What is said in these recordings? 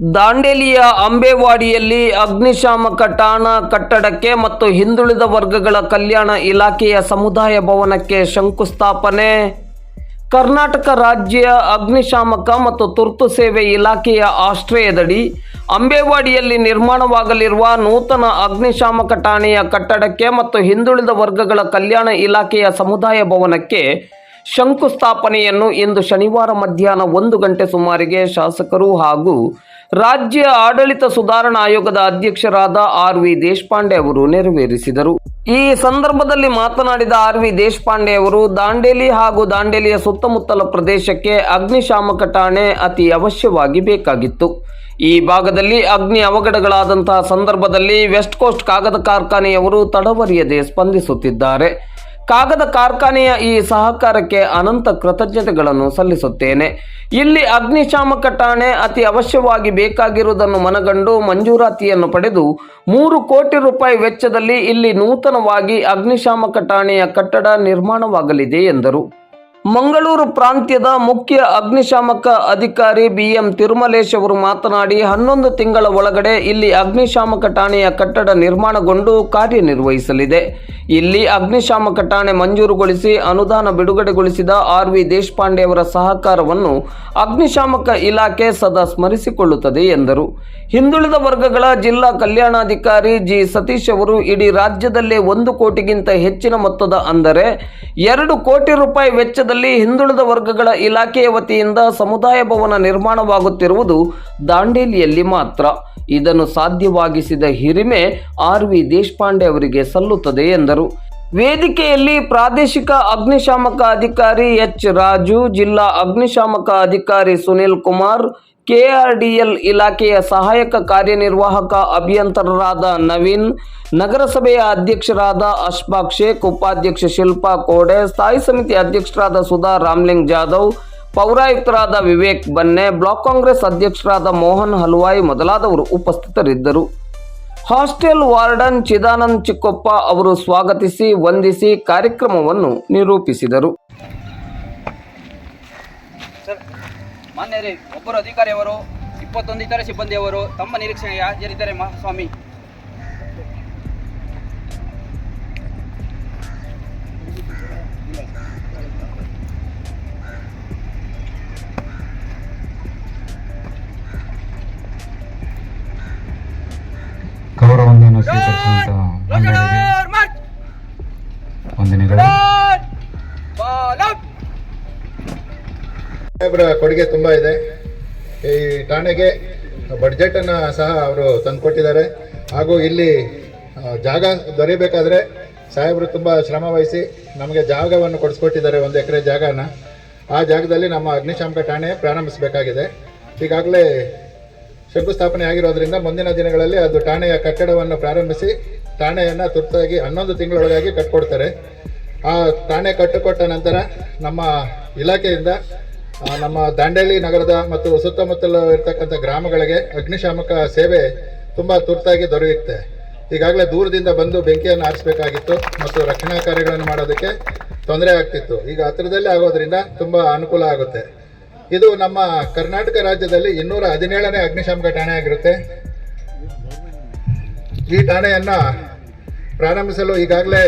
ದಾಂಡೇಲಿಯ ಅಂಬೇವಾಡಿಯಲ್ಲಿ ಅಗ್ನಿಶಾಮಕ ಠಾಣಾ ಕಟ್ಟಡಕ್ಕೆ ಮತ್ತು ಹಿಂದುಳಿದ ವರ್ಗಗಳ ಕಲ್ಯಾಣ ಇಲಾಖೆಯ ಸಮುದಾಯ ಭವನಕ್ಕೆ ಶಂಕುಸ್ಥಾಪನೆ. ಕರ್ನಾಟಕ ರಾಜ್ಯ ಅಗ್ನಿಶಾಮಕ ಮತ್ತು ತುರ್ತು ಸೇವೆ ಇಲಾಖೆಯ ಆಶ್ರಯದಡಿ ಅಂಬೇವಾಡಿಯಲ್ಲಿ ನಿರ್ಮಾಣವಾಗಲಿರುವ ನೂತನ ಅಗ್ನಿಶಾಮಕ ಠಾಣೆಯ ಕಟ್ಟಡಕ್ಕೆ ಮತ್ತು ಹಿಂದುಳಿದ ವರ್ಗಗಳ ಕಲ್ಯಾಣ ಇಲಾಖೆಯ ಸಮುದಾಯ ಭವನಕ್ಕೆ ಶಂಕುಸ್ಥಾಪನೆಯನ್ನು ಇಂದು ಶನಿವಾರ ಮಧ್ಯಾಹ್ನ ಒಂದು ಗಂಟೆ ಸುಮಾರಿಗೆ ಶಾಸಕರು ಹಾಗೂ ರಾಜ್ಯ ಆಡಳಿತ ಸುಧಾರಣಾ ಆಯೋಗದ ಅಧ್ಯಕ್ಷರಾದ ಆರ್ ವಿ ದೇಶಪಾಂಡೆ ಅವರು ನೆರವೇರಿಸಿದರು. ಈ ಸಂದರ್ಭದಲ್ಲಿ ಮಾತನಾಡಿದ ಆರ್ ವಿ ದೇಶಪಾಂಡೆ ಅವರು, ದಾಂಡೇಲಿ ಹಾಗೂ ದಾಂಡೇಲಿಯ ಸುತ್ತಮುತ್ತಲ ಪ್ರದೇಶಕ್ಕೆ ಅಗ್ನಿಶಾಮಕ ಠಾಣೆ ಅತಿ ಅವಶ್ಯವಾಗಿ ಬೇಕಾಗಿತ್ತು. ಈ ಭಾಗದಲ್ಲಿ ಅಗ್ನಿ ಅವಘಡಗಳಾದಂತಹ ಸಂದರ್ಭದಲ್ಲಿ ವೆಸ್ಟ್ ಕೋಸ್ಟ್ ಕಾಗದ ಕಾರ್ಖಾನೆಯವರು ತಡವರಿಯದೆ ಸ್ಪಂದಿಸುತ್ತಿದ್ದಾರೆ. ಕಾಗದ ಕಾರ್ಖಾನೆಯ ಈ ಸಹಕಾರಕ್ಕೆ ಅನಂತ ಕೃತಜ್ಞತೆಗಳನ್ನು ಸಲ್ಲಿಸುತ್ತೇನೆ. ಇಲ್ಲಿ ಅಗ್ನಿಶಾಮಕ ಠಾಣೆ ಅತಿ ಅವಶ್ಯವಾಗಿ ಬೇಕಾಗಿರುವುದನ್ನು ಮನಗಂಡು ಮಂಜೂರಾತಿಯನ್ನು ಪಡೆದು ಮೂರು ಕೋಟಿ ರೂಪಾಯಿ ವೆಚ್ಚದಲ್ಲಿ ಇಲ್ಲಿ ನೂತನವಾಗಿ ಅಗ್ನಿಶಾಮಕ ಠಾಣೆಯ ಕಟ್ಟಡ ನಿರ್ಮಾಣವಾಗಲಿದೆ ಎಂದರು. ಮಂಗಳೂರು ಪ್ರಾಂತ್ಯದ ಮುಖ್ಯ ಅಗ್ನಿಶಾಮಕ ಅಧಿಕಾರಿ ಬಿಎಂ ತಿರುಮಲೇಶ್ ಅವರು ಮಾತನಾಡಿ, ಹನ್ನೊಂದು ತಿಂಗಳ ಒಳಗಡೆ ಇಲ್ಲಿ ಅಗ್ನಿಶಾಮಕ ಠಾಣೆಯ ಕಟ್ಟಡ ನಿರ್ಮಾಣಗೊಂಡು ಕಾರ್ಯನಿರ್ವಹಿಸಲಿದೆ. ಇಲ್ಲಿ ಅಗ್ನಿಶಾಮಕ ಠಾಣೆ ಮಂಜೂರುಗೊಳಿಸಿ, ಅನುದಾನ ಬಿಡುಗಡೆಗೊಳಿಸಿದ ಆರ್ ವಿ ದೇಶಪಾಂಡೆ ಅವರ ಸಹಕಾರವನ್ನು ಅಗ್ನಿಶಾಮಕ ಇಲಾಖೆ ಸದಾ ಸ್ಮರಿಸಿಕೊಳ್ಳುತ್ತದೆ ಎಂದರು. ಹಿಂದುಳಿದ ವರ್ಗಗಳ ಜಿಲ್ಲಾ ಕಲ್ಯಾಣಾಧಿಕಾರಿ ಜಿ ಸತೀಶ್ ಅವರು, ಇಡೀ ರಾಜ್ಯದಲ್ಲೇ ಒಂದು ಕೋಟಿಗಿಂತ ಹೆಚ್ಚಿನ ಮೊತ್ತದ ಅಂದರೆ ಎರಡು ಕೋಟಿ ರೂಪಾಯಿ ವೆಚ್ಚದಲ್ಲಿ ಹಿಂದುಳಿದ ವರ್ಗಗಳ ಇಲಾಖೆಯ ವತಿಯಿಂದ ಸಮುದಾಯ ಭವನ ನಿರ್ಮಾಣವಾಗುತ್ತಿರುವುದು ದಾಂಡೇಲಿಯಲ್ಲಿ ಮಾತ್ರ. ಇದನ್ನು ಸಾಧ್ಯವಾಗಿಸಿದ ಹಿರಿಮೆ ಆರ್ ವಿ ದೇಶಪಾಂಡೆ ಅವರಿಗೆ ಸಲ್ಲುತ್ತದೆ ಎಂದರು. ವೇದಿಕೆಯಲ್ಲಿ ಪ್ರಾದೇಶಿಕ ಅಗ್ನಿಶಾಮಕ ಅಧಿಕಾರಿ ಎಚ್ ರಾಜು, ಜಿಲ್ಲಾ ಅಗ್ನಿಶಾಮಕ ಅಧಿಕಾರಿ ಸುನಿಲ್ ಕುಮಾರ್ ಕೆಆರ್ಡಿಎಲ್ ಇಲಾಖೆಯ ಸಹಾಯಕ ಕಾರ್ಯನಿರ್ವಾಹಕ ಅಭಿಯಂತರರಾದ ನವೀನ್, ನಗರಸಭೆಯ ಅಧ್ಯಕ್ಷರಾದ ಅಶ್ಫಾಕ್ ಶೇಖ್, ಉಪಾಧ್ಯಕ್ಷ ಶಿಲ್ಪಾ ಕೋಡೆ, ಸ್ಥಾಯಿ ಸಮಿತಿ ಅಧ್ಯಕ್ಷರಾದ ಸುಧಾ ರಾಮ್ಲಿಂಗ್ ಜಾಧವ್, ಪೌರಾಯುಕ್ತರಾದ ವಿವೇಕ್ ಬನ್ನೆ, ಬ್ಲಾಕ್ ಕಾಂಗ್ರೆಸ್ ಅಧ್ಯಕ್ಷರಾದ ಮೋಹನ್ ಹಲ್ವಾಯಿ ಮೊದಲಾದವರು ಉಪಸ್ಥಿತರಿದ್ದರು. ಹಾಸ್ಟೆಲ್ ವಾರ್ಡನ್ ಚಿದಾನಂದ್ ಚಿಕ್ಕೊಪ್ಪ ಅವರು ಸ್ವಾಗತಿಸಿ, ವಂದಿಸಿ ಕಾರ್ಯಕ್ರಮವನ್ನು ನಿರೂಪಿಸಿದರು. ಮಾನ್ಯರೇ ಒಬ್ಬರು ಅಧಿಕಾರಿಯವರು ಇಪ್ಪತ್ತೊಂದು ಇತರ ಸಿಬ್ಬಂದಿಯವರು ತಮ್ಮ ನಿರೀಕ್ಷಣೆಗೆ ಹಾಜರಿದ್ದಾರೆ ಮಹಾಸ್ವಾಮಿ ಗೌರವವನ್ನು ಸ್ವೀಕರಿಸುವಂತ ಕೊಡುಗೆ ತುಂಬ ಇದೆ. ಈ ಠಾಣೆಗೆ ಬಡ್ಜೆಟನ್ನು ಸಹ ಅವರು ತಂದುಕೊಟ್ಟಿದ್ದಾರೆ. ಹಾಗೂ ಇಲ್ಲಿ ಜಾಗ ದೊರೆಯಬೇಕಾದ್ರೆ ಸಾಹೇಬರು ತುಂಬ ಶ್ರಮ ವಹಿಸಿ ನಮಗೆ ಜಾಗವನ್ನು ಕೊಡಿಸ್ಕೊಟ್ಟಿದ್ದಾರೆ ಒಂದು ಎಕರೆ ಜಾಗನ. ಆ ಜಾಗದಲ್ಲಿ ನಮ್ಮ ಅಗ್ನಿಶಾಮಕ ಠಾಣೆ ಪ್ರಾರಂಭಿಸಬೇಕಾಗಿದೆ. ಈಗಾಗಲೇ ಶಂಕುಸ್ಥಾಪನೆ ಆಗಿರೋದ್ರಿಂದ ಮುಂದಿನ ದಿನಗಳಲ್ಲಿ ಅದು ಠಾಣೆಯ ಕಟ್ಟಡವನ್ನು ಪ್ರಾರಂಭಿಸಿ ಠಾಣೆಯನ್ನು ತುರ್ತಾಗಿ ಹನ್ನೊಂದು ತಿಂಗಳೊಳಗಾಗಿ ಕಟ್ಕೊಡ್ತಾರೆ. ಆ ಠಾಣೆ ಕಟ್ಟಿಕೊಟ್ಟ ನಂತರ ನಮ್ಮ ಇಲಾಖೆಯಿಂದ ನಮ್ಮ ದಾಂಡೇಲಿ ನಗರದ ಮತ್ತು ಸುತ್ತಮುತ್ತಲು ಇರತಕ್ಕಂಥ ಗ್ರಾಮಗಳಿಗೆ ಅಗ್ನಿಶಾಮಕ ಸೇವೆ ತುಂಬ ತುರ್ತಾಗಿ ದೊರೆಯುತ್ತೆ. ಈಗಾಗಲೇ ದೂರದಿಂದ ಬಂದು ಬೆಂಕಿಯನ್ನು ಆರಿಸಬೇಕಾಗಿತ್ತು ಮತ್ತು ರಕ್ಷಣಾ ಕಾರ್ಯಗಳನ್ನು ಮಾಡೋದಕ್ಕೆ ತೊಂದರೆ ಆಗ್ತಿತ್ತು. ಈಗ ಹತ್ತಿರದಲ್ಲೇ ಆಗೋದ್ರಿಂದ ತುಂಬ ಅನುಕೂಲ ಆಗುತ್ತೆ. ಇದು ನಮ್ಮ ಕರ್ನಾಟಕ ರಾಜ್ಯದಲ್ಲಿ ಇನ್ನೂರ ಹದಿನೇಳನೇ ಅಗ್ನಿಶಾಮಕ ಠಾಣೆ ಆಗಿರುತ್ತೆ. ಈ ಠಾಣೆಯನ್ನ ಪ್ರಾರಂಭಿಸಲು ಈಗಾಗಲೇ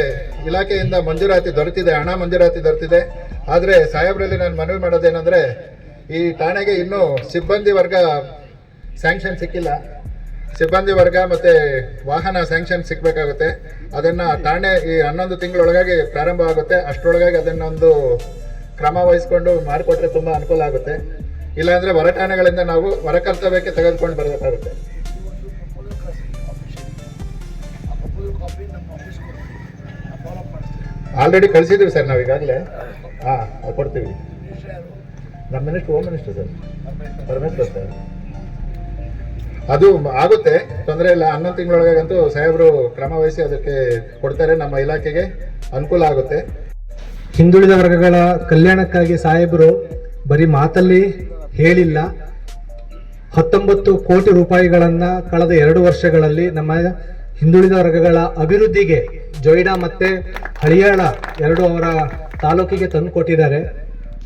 ಇಲಾಖೆಯಿಂದ ಮಂಜೂರಾತಿ ದೊರೆತಿದೆ, ಹಣ ಮಂಜೂರಾತಿ ದೊರೆತಿದೆ. ಆದರೆ ಸಾಹೇಬರಲ್ಲಿ ನಾನು ಮನವಿ ಮಾಡೋದೇನೆಂದರೆ, ಈ ಠಾಣೆಗೆ ಇನ್ನೂ ಸಿಬ್ಬಂದಿ ವರ್ಗ ಸ್ಯಾಂಕ್ಷನ್ ಸಿಕ್ಕಿಲ್ಲ. ಸಿಬ್ಬಂದಿ ವರ್ಗ ಮತ್ತು ವಾಹನ ಸ್ಯಾಂಕ್ಷನ್ ಸಿಕ್ಕಬೇಕಾಗುತ್ತೆ ಅದನ್ನು ಠಾಣೆ ಈ ಹನ್ನೊಂದು ತಿಂಗಳೊಳಗಾಗಿ ಪ್ರಾರಂಭ ಆಗುತ್ತೆ ಅಷ್ಟರೊಳಗಾಗಿ ಅದನ್ನೊಂದು ಕ್ರಮ ವಹಿಸ್ಕೊಂಡು ಮಾಡಿಕೊಟ್ರೆ ತುಂಬ ಅನುಕೂಲ ಆಗುತ್ತೆ. ಇಲ್ಲಾಂದರೆ ಹೊರ ಠಾಣೆಗಳಿಂದ ನಾವು ಹೊರ ಕರ್ತವ್ಯಕ್ಕೆ ತೆಗೆದುಕೊಂಡು ಬರಬೇಕಾಗುತ್ತೆ. ಆಲ್ರೆಡಿ ಕಳಿಸಿದ್ದೀವಿ ಸರ್ ನಾವು ಈಗಾಗಲೇ. ಹಾಂ ಕೊಡ್ತೀವಿ. ನಮ್ಮ minister home minister sir. Parameshwar sir. ಅದು ಆಗುತ್ತೆ, ತೊಂದರೆ ಇಲ್ಲ. ಹನ್ನೊಂದು ತಿಂಗಳೊಳಗಂತೂ ಸಾಹೇಬರು ಕ್ರಮ ವಹಿಸಿ ಅದಕ್ಕೆ ಕೊಡ್ತಾರೆ. ನಮ್ಮ ಇಲಾಖೆಗೆ ಅನುಕೂಲ ಆಗುತ್ತೆ. ಹಿಂದುಳಿದ ವರ್ಗಗಳ ಕಲ್ಯಾಣಕ್ಕಾಗಿ ಸಾಹೇಬರು ಬರೀ ಮಾತಲ್ಲಿ ಹೇಳಿಲ್ಲ. ಹತ್ತೊಂಬತ್ತು ಕೋಟಿ ರೂಪಾಯಿಗಳನ್ನು ಕಳೆದ ಎರಡು ವರ್ಷಗಳಲ್ಲಿ ನಮ್ಮ ಹಿಂದುಳಿದ ವರ್ಗಗಳ ಅಭಿವೃದ್ಧಿಗೆ ಜೊಯ್ಡಾ ಮತ್ತೆ ಹಳಿಯಾಳ ಎರಡು ಅವರ ತಾಲೂಕಿಗೆ ತಂದು ಕೊಟ್ಟಿದ್ದಾರೆ.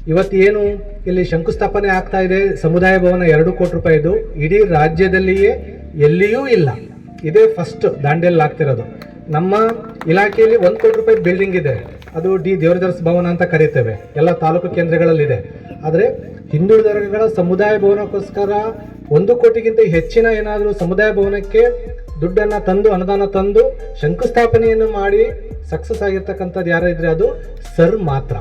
ಇವತ್ತೇನು ಇಲ್ಲಿ ಶಂಕುಸ್ಥಾಪನೆ ಆಗ್ತಾ ಇದೆ? ಸಮುದಾಯ ಭವನ ಎರಡು ಕೋಟಿ ರೂಪಾಯಿದು. ಇಡೀ ರಾಜ್ಯದಲ್ಲಿಯೇ ಎಲ್ಲಿಯೂ ಇಲ್ಲ. ಇದೇ ಫಸ್ಟ್ ದಾಂಡೇಲಿ ಆಗ್ತಿರೋದು. ನಮ್ಮ ಇಲಾಖೆಯಲ್ಲಿ ಒಂದು ಕೋಟಿ ರೂಪಾಯಿ ಬಿಲ್ಡಿಂಗ್ ಇದೆ. ಅದು ಡಿ ದೇವರದಾಸ್ ಭವನ ಅಂತ ಕರೀತೇವೆ. ಎಲ್ಲ ತಾಲೂಕು ಕೇಂದ್ರಗಳಲ್ಲಿದೆ. ಆದರೆ ಹಿಂದುಳಿದ ವರ್ಗಗಳ ಸಮುದಾಯ ಭವನಕ್ಕೋಸ್ಕರ ಒಂದು ಕೋಟಿಗಿಂತ ಹೆಚ್ಚಿನ ಏನಾದರೂ ಸಮುದಾಯ ಭವನಕ್ಕೆ ದುಡ್ಡನ್ನು ತಂದು, ಅನುದಾನ ತಂದು ಶಂಕುಸ್ಥಾಪನೆಯನ್ನು ಮಾಡಿ ಸಕ್ಸಸ್ ಆಗಿರ್ತಕ್ಕಂಥದ್ದು ಇದ್ರೆ ಅದು ಸರ್ ಮಾತ್ರ.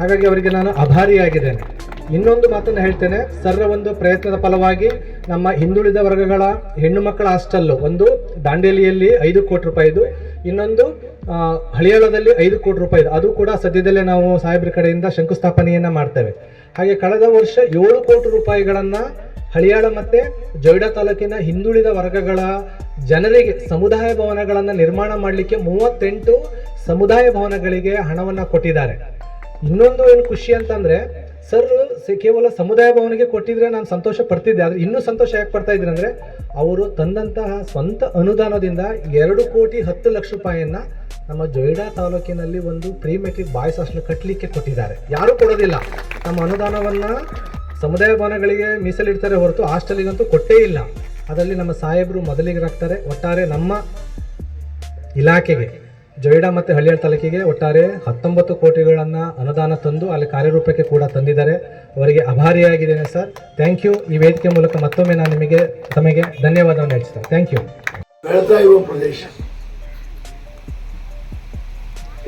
ಹಾಗಾಗಿ ಅವರಿಗೆ ನಾನು ಆಭಾರಿಯಾಗಿದ್ದೇನೆ ಇನ್ನೊಂದು ಮಾತನ್ನು ಹೇಳ್ತೇನೆ. ಸರ್ರ ಒಂದು ಪ್ರಯತ್ನದ ಫಲವಾಗಿ ನಮ್ಮ ಹಿಂದುಳಿದ ವರ್ಗಗಳ ಹೆಣ್ಣು ಮಕ್ಕಳ ಹಾಸ್ಟೆಲ್ಲು, ಒಂದು ದಾಂಡೇಲಿಯಲ್ಲಿ ಐದು ಕೋಟಿ ರೂಪಾಯಿದು ಇನ್ನೊಂದು ಹಳಿಯಾಳದಲ್ಲಿ ಐದು ಕೋಟಿ ರೂಪಾಯಿದು ಅದು ಕೂಡ ಸದ್ಯದಲ್ಲೇ ನಾವು ಸಾಹೇಬ್ರ ಕಡೆಯಿಂದ ಶಂಕುಸ್ಥಾಪನೆಯನ್ನು ಮಾಡ್ತೇವೆ. ಹಾಗೆ ಕಳೆದ ವರ್ಷ ಏಳು ಕೋಟಿ ರೂಪಾಯಿಗಳನ್ನ ಹಳಿಯಾಳ ಮತ್ತೆ ಜೊಯ್ಡಾ ತಾಲೂಕಿನ ಹಿಂದುಳಿದ ವರ್ಗಗಳ ಜನರಿಗೆ ಸಮುದಾಯ ಭವನಗಳನ್ನು ನಿರ್ಮಾಣ ಮಾಡಲಿಕ್ಕೆ ಮೂವತ್ತೆಂಟು ಸಮುದಾಯ ಭವನಗಳಿಗೆ ಹಣವನ್ನ ಕೊಟ್ಟಿದ್ದಾರೆ. ಇನ್ನೊಂದು ಏನು ಖುಷಿ ಅಂತಂದ್ರೆ, ಸರ್ ಕೇವಲ ಸಮುದಾಯ ಭವನಿಗೆ ಕೊಟ್ಟಿದ್ರೆ ನಾನು ಸಂತೋಷ ಪಡ್ತಿದ್ದೆ, ಆದ್ರೆ ಇನ್ನೂ ಸಂತೋಷ ಯಾಕೆ ಪಡ್ತಾ ಇದ್ದೀನಿ ಅಂದ್ರೆ, ಅವರು ತಂದಂತಹ ಸ್ವಂತ ಅನುದಾನದಿಂದ ಎರಡು ಕೋಟಿ ಹತ್ತು ಲಕ್ಷ ರೂಪಾಯಿಯನ್ನ ನಮ್ಮ ಜೊಯ್ಡಾ ತಾಲೂಕಿನಲ್ಲಿ ಒಂದು ಪ್ರೀ ಮೆಟ್ರಿಕ್ ಬಾಯ್ಸ್ ಹಾಸ್ಟೆಲ್ ಕಟ್ಟಲಿಕ್ಕೆ ಕೊಟ್ಟಿದ್ದಾರೆ. ಯಾರು ಕೊಡೋದಿಲ್ಲ. ನಮ್ಮ ಅನುದಾನವನ್ನ ಸಮುದಾಯ ಭವನಗಳಿಗೆ ಮೀಸಲಿಡ್ತಾರೆ ಹೊರತು ಹಾಸ್ಟೆಲಿಗಂತೂ ಕೊಟ್ಟೇ ಇಲ್ಲ. ಅದರಲ್ಲಿ ನಮ್ಮ ಸಾಹೇಬರು ಮೊದಲಿಗರಾಗ್ತಾರೆ ಒಟ್ಟಾರೆ ನಮ್ಮ ಇಲಾಖೆಗೆ, ಜೊಯ್ಡಾ ಮತ್ತು ಹಳ್ಳಿಯ ತಾಲೂಕಿಗೆ ಒಟ್ಟಾರೆ ಹತ್ತೊಂಬತ್ತು ಕೋಟಿಗಳನ್ನು ಅನುದಾನ ತಂದು ಅಲ್ಲಿ ಕಾರ್ಯರೂಪಕ್ಕೆ ಕೂಡ ತಂದಿದ್ದಾರೆ. ಅವರಿಗೆ ಅಭಾರಿಯಾಗಿದ್ದೇನೆ ಸರ್. ಥ್ಯಾಂಕ್ ಯು ಈ ವೇದಿಕೆ ಮೂಲಕ ಮತ್ತೊಮ್ಮೆ ನಾನು ನಿಮಗೆ, ತಮಗೆ ಧನ್ಯವಾದವನ್ನು ಹೇಳ್ತೇನೆ. ಥ್ಯಾಂಕ್ ಯು ಬೆಳತಾ ಇರುವ ಪ್ರದೇಶ.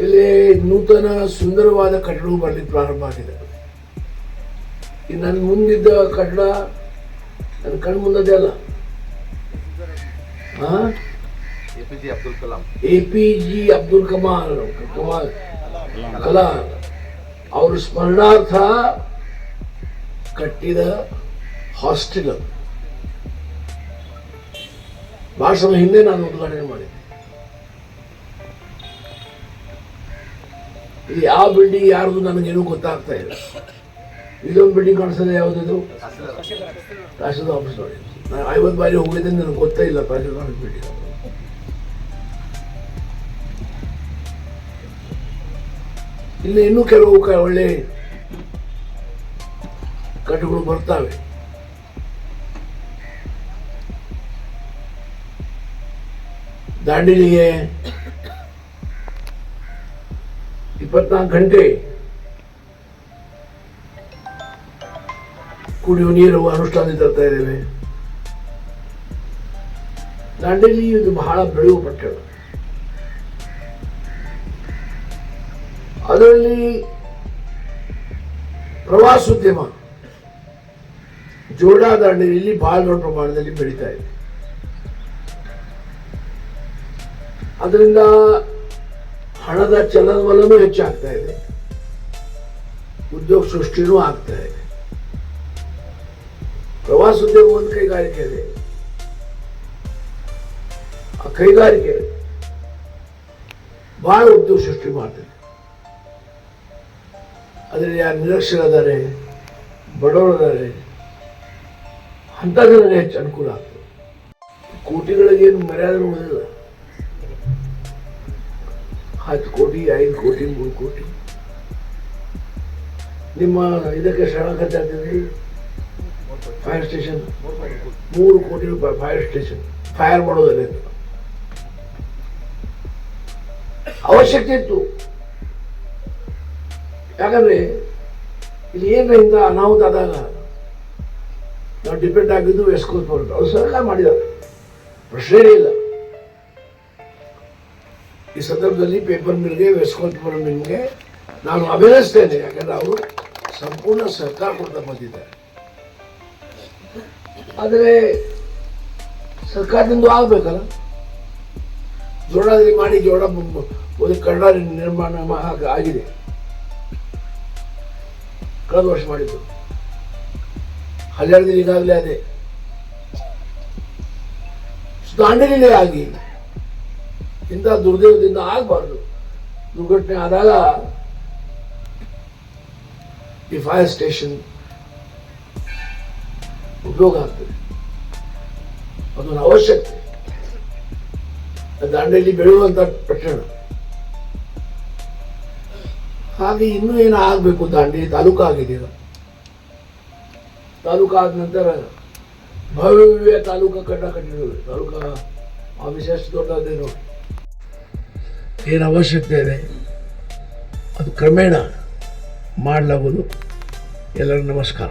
ಇಲ್ಲಿ ನೂತನ ಸುಂದರವಾದ ಕಟ್ಟಡವು ಬರಲಿಕ್ಕೆ ಪ್ರಾರಂಭ ಆಗಿದೆ. ಈ ನನ್ನ ಮುಂದಿದ್ದ ಕಟ್ಟಡ ನನ್ನ ಕಣ್ಣು ಮುಂದದೇ ಅಲ್ಲ. A P J Abdul Kamal Kamal Kalam ಅವ್ರ ಸ್ಮರಣಾರ್ಥ ಕಟ್ಟಿದ ಹಾಸ್ಟೆಲ್. ಭಾಳ ಸಮಯ ಹಿಂದೆ ನಾನು ಉದ್ಘಾಟನೆ ಮಾಡಿದ್ದೆ. ಇದು ಯಾವ ಬಿಲ್ಡಿಂಗ್ ಯಾರ್ದು ನನಗೇನು ಗೊತ್ತಾಗ್ತಾ ಇಲ್ಲ. ಇದೊಂದು ಬಿಲ್ಡಿಂಗ್ ಕಾಣಿಸೋದು ಯಾವುದಿದು? ತಹಸೀಲ್ ಆಫೀಸ್ ನೋಡಿ. ನಾನು ಐವತ್ತು ಬಾರಿ ಹೋಗಿದ್ದೆ ನನಗೆ ಗೊತ್ತೇ ಇಲ್ಲ ತಹಸೀಲ್ ಆಫೀಸ್ ಬಿಲ್ಡಿಂಗ್ ಇಲ್ಲಿ ಇನ್ನೂ ಕೆಲವು ಒಳ್ಳೆ ಕಟ್ಟುಗಳು ಬರ್ತಾವೆ. ದಾಂಡೇಲಿಗೆ ಇಪ್ಪತ್ನಾಲ್ಕು ಗಂಟೆ ಕುಡಿಯುವ ನೀರು ಅನುಷ್ಠಾನ ತರ್ತಾ ಇದ್ದೇವೆ. ದಾಂಡೇಲಿ ಇದು ಬಹಳ ಬೆಳೆಯುವ ಪಟ್ಟಣ. ಅದರಲ್ಲಿ ಪ್ರವಾಸೋದ್ಯಮ ಜೋಡಾ ದಾಂಡೇಲಿಯಲ್ಲಿ ಬಹಳ ದೊಡ್ಡ ಪ್ರಮಾಣದಲ್ಲಿ ಬೆಳೀತಾ ಇದೆ. ಅದರಿಂದ ಹಣದ ಚಲನವಲನೂ ಹೆಚ್ಚಾಗ್ತಾ ಇದೆ. ಉದ್ಯೋಗ ಸೃಷ್ಟಿನೂ ಆಗ್ತಾ ಇದೆ. ಪ್ರವಾಸೋದ್ಯಮ ಒಂದು ಕೈಗಾರಿಕೆ ಇದೆ. ಆ ಕೈಗಾರಿಕೆ ಬಹಳ ಉದ್ಯೋಗ ಸೃಷ್ಟಿ ಮಾಡ್ತದೆ. ಅದರಲ್ಲಿ ಯಾರು ನಿರಕ್ಷರದಾರೆ ಬಡವರದಾರೆ ಅಂಥ ಜನರಿಗೆ ಹೆಚ್ಚು ಅನುಕೂಲ ಆಗ್ತದೆ. ಕೋಟಿಗಳಿಗೇನು ಮರ್ಯಾದೆ ಉಳಿದಿಲ್ಲ ಹತ್ತು ಕೋಟಿ, ಐದು ಕೋಟಿ, ಮೂರು ಕೋಟಿ. ನಿಮ್ಮ ಇದಕ್ಕೆ ಶ್ರಮ ಖರ್ಚಾಗ್ತದೆ. ಫೈರ್ ಸ್ಟೇಷನ್ ಮೂರು ಕೋಟಿ ರೂಪಾಯಿ ಫೈರ್ ಸ್ಟೇಷನ್ ಫೈರ್ ಮಾಡೋದಲ್ಲಿ ಅವಶ್ಯಕತೆ ಇತ್ತು. ಯಾಕಂದ್ರೆ ಇಲ್ಲಿ ಏನಿಂದ ಅನಾಹುತ ಆದಾಗ ನಾವು ಡಿಪೆಂಡ್ ಆಗಿದ್ದು ವೆಸ್ಟ್ ಕೋಸ್ಟ್ ಬರುತ್ತೆ ಅವ್ರು ಸರ್ಕಾರ ಮಾಡಿದ್ದಾರೆ. ಪ್ರಶ್ನೆ ಇಲ್ಲ. ಈ ಸಂದರ್ಭದಲ್ಲಿ ಪೇಪರ್ ಮಿಲ್ಗೆ ವೆಸ್ಟ್ ಕೋಸ್ಟ್ ಮಿಲ್ಗೆ ನಾನು ಅಭಿನಯಿಸ್ತೇನೆ ಯಾಕಂದ್ರೆ ಅವರು ಸಂಪೂರ್ಣ ಸರ್ಕಾರ ಕೊಡ್ತಾ ಬಂದಿದ್ದಾರೆ ಆದರೆ ಸರ್ಕಾರದಿಂದ ಆಗಬೇಕಲ್ಲ? ಜೋಡದಲ್ಲಿ ಮಾಡಿ ಜೋಡ ಒಂದು ಕನ್ನಡ ನಿರ್ಮಾಣ ಆಗಿದೆ. ಕಳೆದ ವರ್ಷ ಮಾಡಿದ್ದು. ಹನ್ನೆರಡು ಈಗಾಗಲೇ ಅದೇ. ದಾಂಡಲಿನೇ ಆಗಿ ಇಂಥ ದುರ್ದೈವದಿಂದ ಆಗಬಾರ್ದು. ದುರ್ಘಟನೆ ಆದಾಗ ಈ ಫೈರ್ ಸ್ಟೇಷನ್ ಉಪಯೋಗ ಆಗ್ತದೆ. ಅದೊಂದು ಅವಶ್ಯಕತೆ. ದಾಂಡೇಲಿ ಬೆಳೆಯುವಂಥ ಪಟ್ಟಣ ಹಾಗೆ ಇನ್ನೂ ಏನು ಆಗ್ಬೇಕು ದಾಂಡೇಲಿ ತಾಲೂಕು ಆಗಿದೆಯಲ್ಲ ತಾಲೂಕು ಆದ ನಂತರ ಭವ್ಯ ತಾಲೂಕು ಕಟ್ಟ ಕಟ್ಟಿರೋದು ತಾಲೂಕು ಆಫೀಸ್ ವಿಶೇಷ ದೊಡ್ಡದೇನು. ಏನು ಅವಶ್ಯಕತೆ ಇದೆ? ಅದು ಕ್ರಮೇಣ ಮಾಡಲಾಗುವುದು. ಎಲ್ಲರಿಗೂ ನಮಸ್ಕಾರ.